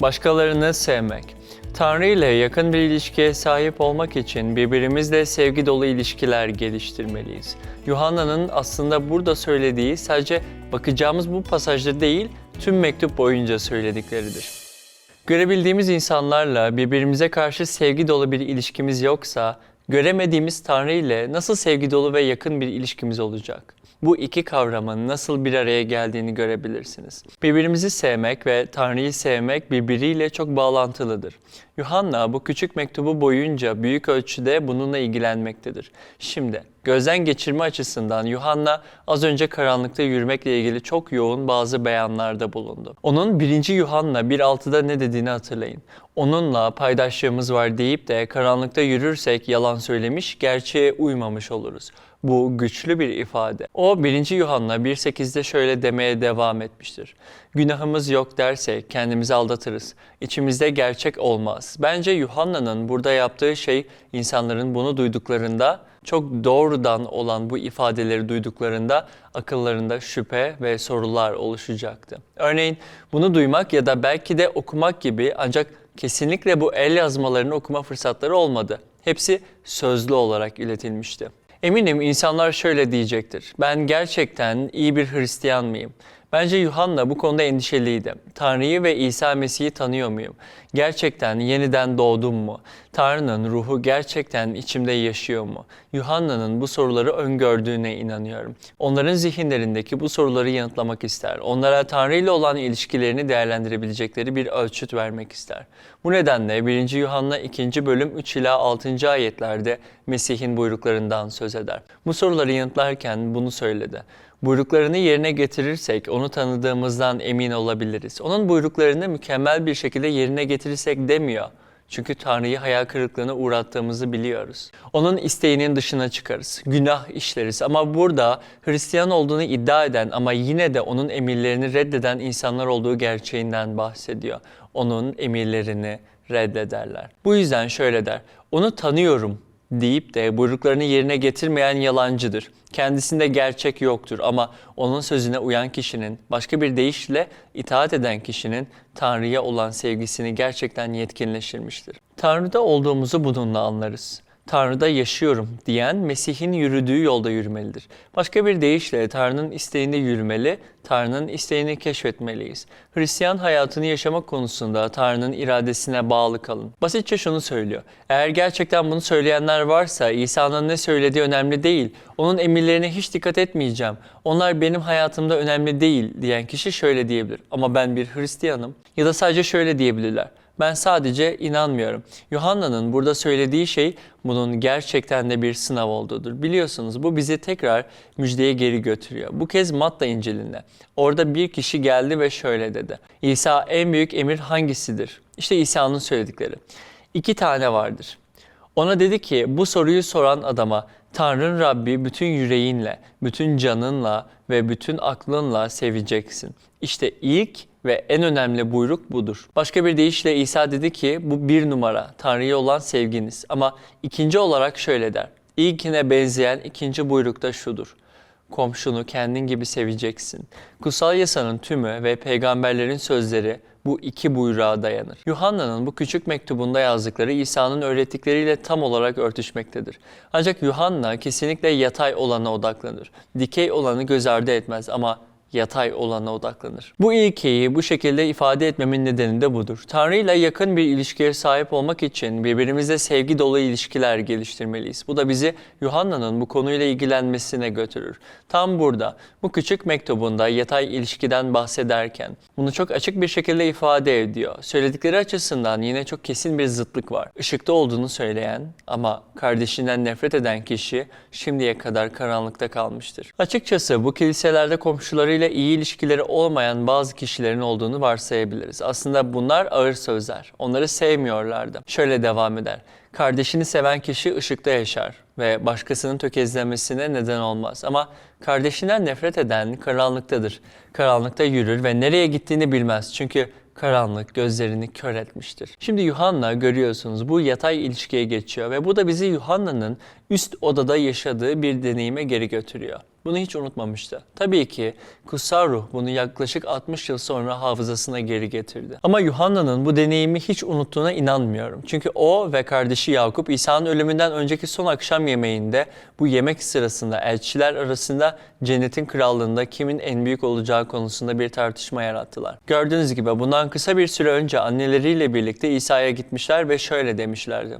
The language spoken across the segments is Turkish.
Başkalarını sevmek. Tanrı ile yakın bir ilişkiye sahip olmak için birbirimizle sevgi dolu ilişkiler geliştirmeliyiz. Yuhanna'nın aslında burada söylediği sadece bakacağımız bu pasajda değil, tüm mektup boyunca söyledikleridir. Görebildiğimiz insanlarla birbirimize karşı sevgi dolu bir ilişkimiz yoksa, göremediğimiz Tanrı ile nasıl sevgi dolu ve yakın bir ilişkimiz olacak? Bu iki kavramın nasıl bir araya geldiğini görebilirsiniz. Birbirimizi sevmek ve Tanrı'yı sevmek birbiriyle çok bağlantılıdır. Yuhanna bu küçük mektubu boyunca büyük ölçüde bununla ilgilenmektedir. Şimdi gözden geçirme açısından Yuhanna az önce karanlıkta yürümekle ilgili çok yoğun bazı beyanlarda bulundu. Onun 1. Yuhanna 1.6'da ne dediğini hatırlayın. Onunla paydaşlığımız var deyip de karanlıkta yürürsek yalan söylemiş, gerçeğe uymamış oluruz. Bu güçlü bir ifade. O 1. Yuhanna 1.8'de şöyle demeye devam etmiştir. Günahımız yok dersek kendimizi aldatırız. İçimizde gerçek olmaz. Bence Yuhanna'nın burada yaptığı şey insanların bunu duyduklarında çok doğrudan olan bu ifadeleri duyduklarında akıllarında şüphe ve sorular oluşacaktı. Örneğin bunu duymak ya da belki de okumak gibi ancak kesinlikle bu el yazmalarını okuma fırsatları olmadı. Hepsi sözlü olarak iletilmişti. Eminim insanlar şöyle diyecektir. Ben gerçekten iyi bir Hristiyan mıyım? Bence Yuhanna bu konuda endişeliydi. Tanrı'yı ve İsa Mesih'i tanıyor muyum? Gerçekten yeniden doğdum mu? Tanrı'nın ruhu gerçekten içimde yaşıyor mu? Yuhanna'nın bu soruları öngördüğüne inanıyorum. Onların zihinlerindeki bu soruları yanıtlamak ister. Onlara Tanrı ile olan ilişkilerini değerlendirebilecekleri bir ölçüt vermek ister. Bu nedenle 1. Yuhanna 2. bölüm 3 ila 6. ayetlerde Mesih'in buyruklarından söz eder. Bu soruları yanıtlarken bunu söyledi. Buyruklarını yerine getirirsek onu tanıdığımızdan emin olabiliriz. Onun buyruklarını mükemmel bir şekilde yerine getirirsek demiyor. Çünkü Tanrı'yı hayal kırıklığına uğrattığımızı biliyoruz. Onun isteğinin dışına çıkarız, günah işleriz. Ama burada Hristiyan olduğunu iddia eden ama yine de onun emirlerini reddeden insanlar olduğu gerçeğinden bahsediyor. Onun emirlerini reddederler. Bu yüzden şöyle der, onu tanıyorum deyip de buyruklarını yerine getirmeyen yalancıdır. Kendisinde gerçek yoktur ama onun sözüne uyan kişinin, başka bir deyişle itaat eden kişinin Tanrı'ya olan sevgisini gerçekten yetkinleştirmiştir. Tanrı'da olduğumuzu bununla anlarız. Tanrı'da yaşıyorum diyen Mesih'in yürüdüğü yolda yürümelidir. Başka bir deyişle Tanrı'nın isteğinde yürümeli, Tanrı'nın isteğini keşfetmeliyiz. Hristiyan hayatını yaşamak konusunda Tanrı'nın iradesine bağlı kalın. Basitçe şunu söylüyor. Eğer gerçekten bunu söyleyenler varsa İsa'nın ne söylediği önemli değil. Onun emirlerine hiç dikkat etmeyeceğim. Onlar benim hayatımda önemli değil diyen kişi şöyle diyebilir. Ama ben bir Hristiyanım. Ya da sadece şöyle diyebilirler. Ben sadece inanmıyorum. Yuhanna'nın burada söylediği şey bunun gerçekten de bir sınav olduğudur. Biliyorsunuz bu bizi tekrar müjdeye geri götürüyor. Bu kez Matta İncil'inde. Orada bir kişi geldi ve şöyle dedi. İsa en büyük emir hangisidir? İşte İsa'nın söyledikleri. İki tane vardır. Ona dedi ki bu soruyu soran adama Tanrın Rabbi bütün yüreğinle, bütün canınla ve bütün aklınla seveceksin. İşte ilk ve en önemli buyruk budur. Başka bir deyişle İsa dedi ki bu bir numara Tanrı'ya olan sevginiz. Ama ikinci olarak şöyle der. İlkine benzeyen ikinci buyruk da şudur. Komşunu kendin gibi seveceksin. Kutsal yasanın tümü ve peygamberlerin sözleri bu iki buyruğa dayanır. Yuhanna'nın bu küçük mektubunda yazdıkları İsa'nın öğrettikleriyle tam olarak örtüşmektedir. Ancak Yuhanna kesinlikle yatay olana odaklanır. Dikey olanı göz ardı etmez ama yatay olana odaklanır. Bu ilkeyi bu şekilde ifade etmemin nedeni de budur. Tanrı ile yakın bir ilişkiye sahip olmak için birbirimizle sevgi dolu ilişkiler geliştirmeliyiz. Bu da bizi Yuhanna'nın bu konuyla ilgilenmesine götürür. Tam burada bu küçük mektubunda yatay ilişkiden bahsederken bunu çok açık bir şekilde ifade ediyor. Söyledikleri açısından yine çok kesin bir zıtlık var. Işıkta olduğunu söyleyen ama kardeşinden nefret eden kişi şimdiye kadar karanlıkta kalmıştır. Açıkçası bu kiliselerde komşularıyla iyi ilişkileri olmayan bazı kişilerin olduğunu varsayabiliriz. Aslında bunlar ağır sözler. Onları sevmiyorlardı. Şöyle devam eder. Kardeşini seven kişi ışıkta yaşar ve başkasının tökezlemesine neden olmaz. Ama kardeşinden nefret eden karanlıktadır. Karanlıkta yürür ve nereye gittiğini bilmez. Çünkü karanlık gözlerini kör etmiştir. Şimdi Yuhanna görüyorsunuz bu yatay ilişkiye geçiyor ve bu da bizi Yuhanna'nın üst odada yaşadığı bir deneyime geri götürüyor. bunu hiç unutmamıştı. Tabii ki kutsal ruh bunu yaklaşık 60 yıl sonra hafızasına geri getirdi. Ama Yuhanna'nın bu deneyimi hiç unuttuğuna inanmıyorum. Çünkü o ve kardeşi Yakup İsa'nın ölümünden önceki son akşam yemeğinde bu yemek sırasında elçiler arasında cennetin krallığında kimin en büyük olacağı konusunda bir tartışma yarattılar. Gördüğünüz gibi bundan kısa bir süre önce anneleriyle birlikte İsa'ya gitmişler ve şöyle demişlerdi.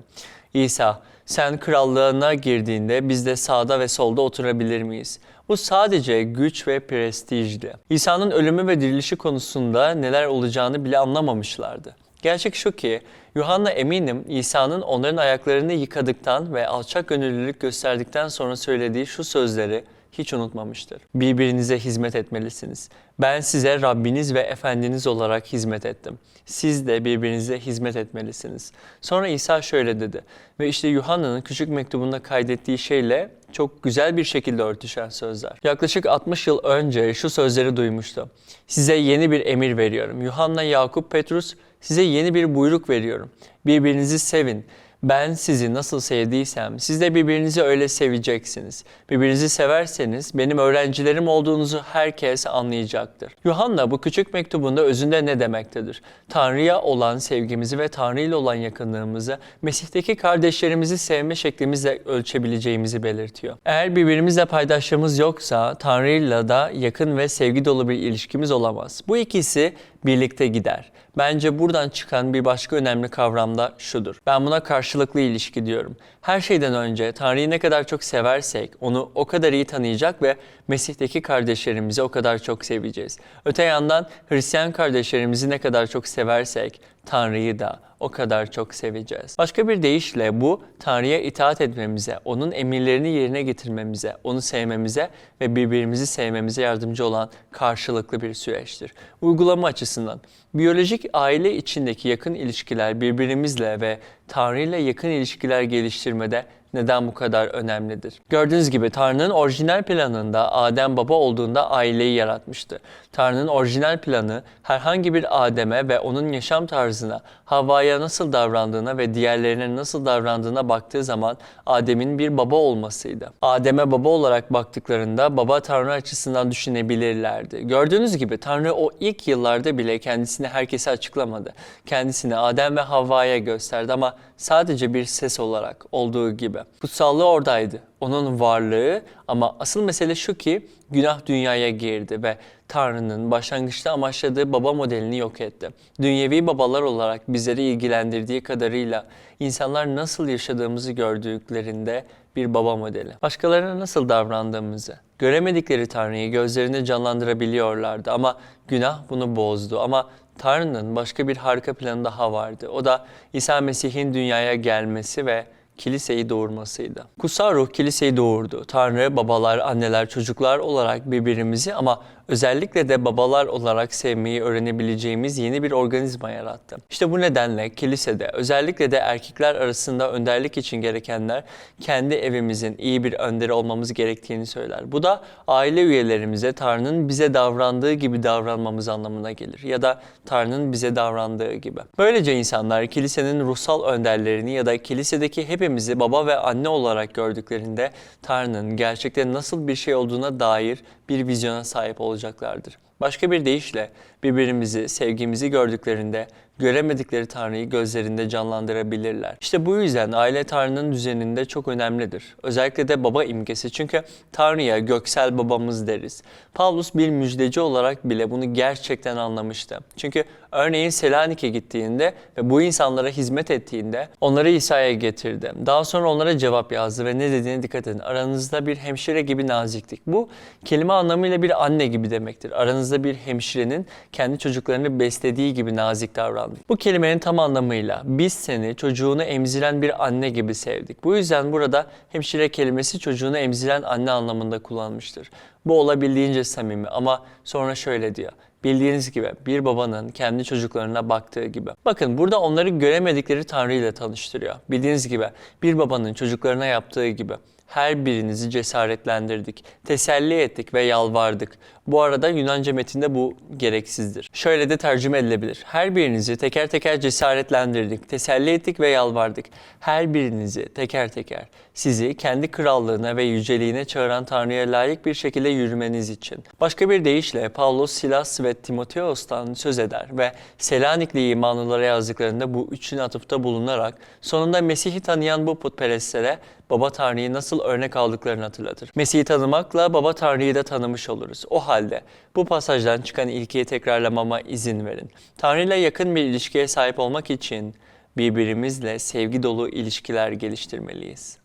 İsa, sen krallığına girdiğinde biz de sağda ve solda oturabilir miyiz? Bu sadece güç ve prestijdi. İsa'nın ölümü ve dirilişi konusunda neler olacağını bile anlamamışlardı. Gerçek şu ki Yuhanna eminim İsa'nın onların ayaklarını yıkadıktan ve alçak gönüllülük gösterdikten sonra söylediği şu sözleri hiç unutmamıştır. Birbirinize hizmet etmelisiniz. Ben size Rabbiniz ve Efendiniz olarak hizmet ettim. Siz de birbirinize hizmet etmelisiniz. Sonra İsa şöyle dedi ve işte Yuhanna'nın küçük mektubunda kaydettiği şeyle çok güzel bir şekilde örtüşen sözler. Yaklaşık 60 yıl önce şu sözleri duymuştu. Size yeni bir emir veriyorum. Yuhanna, Yakup, Petrus size yeni bir buyruk veriyorum. Birbirinizi sevin. Ben sizi nasıl sevdiysem siz de birbirinizi öyle seveceksiniz. Birbirinizi severseniz benim öğrencilerim olduğunuzu herkes anlayacaktır. Yuhanna bu küçük mektubunda özünde ne demektedir? Tanrı'ya olan sevgimizi ve Tanrı ile olan yakınlığımızı Mesih'teki kardeşlerimizi sevme şeklimizle ölçebileceğimizi belirtiyor. Eğer birbirimizle paydaşlığımız yoksa Tanrı'yla da yakın ve sevgi dolu bir ilişkimiz olamaz. Bu ikisi birlikte gider. Bence buradan çıkan bir başka önemli kavram da şudur. Ben buna karşılıklı ilişki diyorum. Her şeyden önce Tanrı'yı ne kadar çok seversek onu o kadar iyi tanıyacak ve Mesih'teki kardeşlerimizi o kadar çok seveceğiz. Öte yandan Hristiyan kardeşlerimizi ne kadar çok seversek Tanrı'yı da o kadar çok seveceğiz. Başka bir deyişle bu Tanrı'ya itaat etmemize, onun emirlerini yerine getirmemize, onu sevmemize ve birbirimizi sevmemize yardımcı olan karşılıklı bir süreçtir. Uygulama açısından biyolojik aile içindeki yakın ilişkiler birbirimizle ve Tanrı ile yakın ilişkiler geliştirmede neden bu kadar önemlidir? Gördüğünüz gibi Tanrı'nın orijinal planında Adem baba olduğunda aileyi yaratmıştı. Tanrı'nın orijinal planı herhangi bir Adem'e ve onun yaşam tarzına, Havva'ya nasıl davrandığına ve diğerlerine nasıl davrandığına baktığı zaman Adem'in bir baba olmasıydı. Adem'e baba olarak baktıklarında baba Tanrı açısından düşünebilirlerdi. Gördüğünüz gibi Tanrı o ilk yıllarda bile kendisini herkese açıklamadı. Kendisini Adem ve Havva'ya gösterdi ama sadece bir ses olarak olduğu gibi. Kutsallığı oradaydı. Onun varlığı ama asıl mesele şu ki günah dünyaya girdi ve Tanrı'nın başlangıçta amaçladığı baba modelini yok etti. Dünyevi babalar olarak bizleri ilgilendirdiği kadarıyla insanlar nasıl yaşadığımızı gördüklerinde bir baba modeli. Başkalarına nasıl davrandığımızı, göremedikleri Tanrı'yı gözlerinde canlandırabiliyorlardı ama günah bunu bozdu. Ama Tanrı'nın başka bir harika planı daha vardı. O da İsa Mesih'in dünyaya gelmesi ve kiliseyi doğurmasıydı. Kutsal ruh kiliseyi doğurdu. Tanrı, babalar, anneler, çocuklar olarak birbirimizi ama özellikle de babalar olarak sevmeyi öğrenebileceğimiz yeni bir organizma yarattı. İşte bu nedenle kilisede özellikle de erkekler arasında önderlik için gerekenler kendi evimizin iyi bir önderi olmamız gerektiğini söyler. Bu da aile üyelerimize Tanrı'nın bize davrandığı gibi davranmamız anlamına gelir ya da Tanrı'nın bize davrandığı gibi. Böylece insanlar kilisenin ruhsal önderlerini ya da kilisedeki hepimizi baba ve anne olarak gördüklerinde Tanrı'nın gerçekten nasıl bir şey olduğuna dair bir vizyona sahip olacaklardır. Başka bir deyişle birbirimizi, sevgimizi gördüklerinde göremedikleri Tanrı'yı gözlerinde canlandırabilirler. İşte bu yüzden aile Tanrı'nın düzeninde çok önemlidir. Özellikle de baba imgesi çünkü Tanrı'ya göksel babamız deriz. Pavlus bir müjdeci olarak bile bunu gerçekten anlamıştı. Çünkü örneğin Selanik'e gittiğinde ve bu insanlara hizmet ettiğinde onları İsa'ya getirdi. Daha sonra onlara cevap yazdı ve ne dediğine dikkat edin. Aranızda bir hemşire gibi naziklik. Bu kelime anlamıyla bir anne gibi demektir. Aranızda bir hemşirenin kendi çocuklarını beslediği gibi nazik davrandık. Bu kelimenin tam anlamıyla biz seni çocuğunu emziren bir anne gibi sevdik. Bu yüzden burada hemşire kelimesi çocuğunu emziren anne anlamında kullanmıştır. Bu olabildiğince samimi ama sonra şöyle diyor. Bildiğiniz gibi bir babanın kendi çocuklarına baktığı gibi. Bakın burada onları göremedikleri Tanrı ile tanıştırıyor. Bildiğiniz gibi bir babanın çocuklarına yaptığı gibi. Her birinizi cesaretlendirdik, teselli ettik ve yalvardık. Bu arada Yunanca metinde bu gereksizdir. Şöyle de tercüme edilebilir. Her birinizi teker teker cesaretlendirdik, teselli ettik ve yalvardık. Her birinizi teker teker sizi kendi krallığına ve yüceliğine çağıran Tanrı'ya layık bir şekilde yürümeniz için. Başka bir deyişle Pavlos, Silas ve Timoteos'tan söz eder ve Selanikli imanlılara yazdıklarında bu üçüne atıfta bulunarak sonunda Mesih'i tanıyan bu putperestlere Baba Tanrı'yı nasıl örnek aldıklarını hatırlatır. Mesih'i tanımakla Baba Tanrı'yı da tanımış oluruz. O halde bu pasajdan çıkan ilkeyi tekrarlamama izin verin. Tanrı ile yakın bir ilişkiye sahip olmak için birbirimizle sevgi dolu ilişkiler geliştirmeliyiz.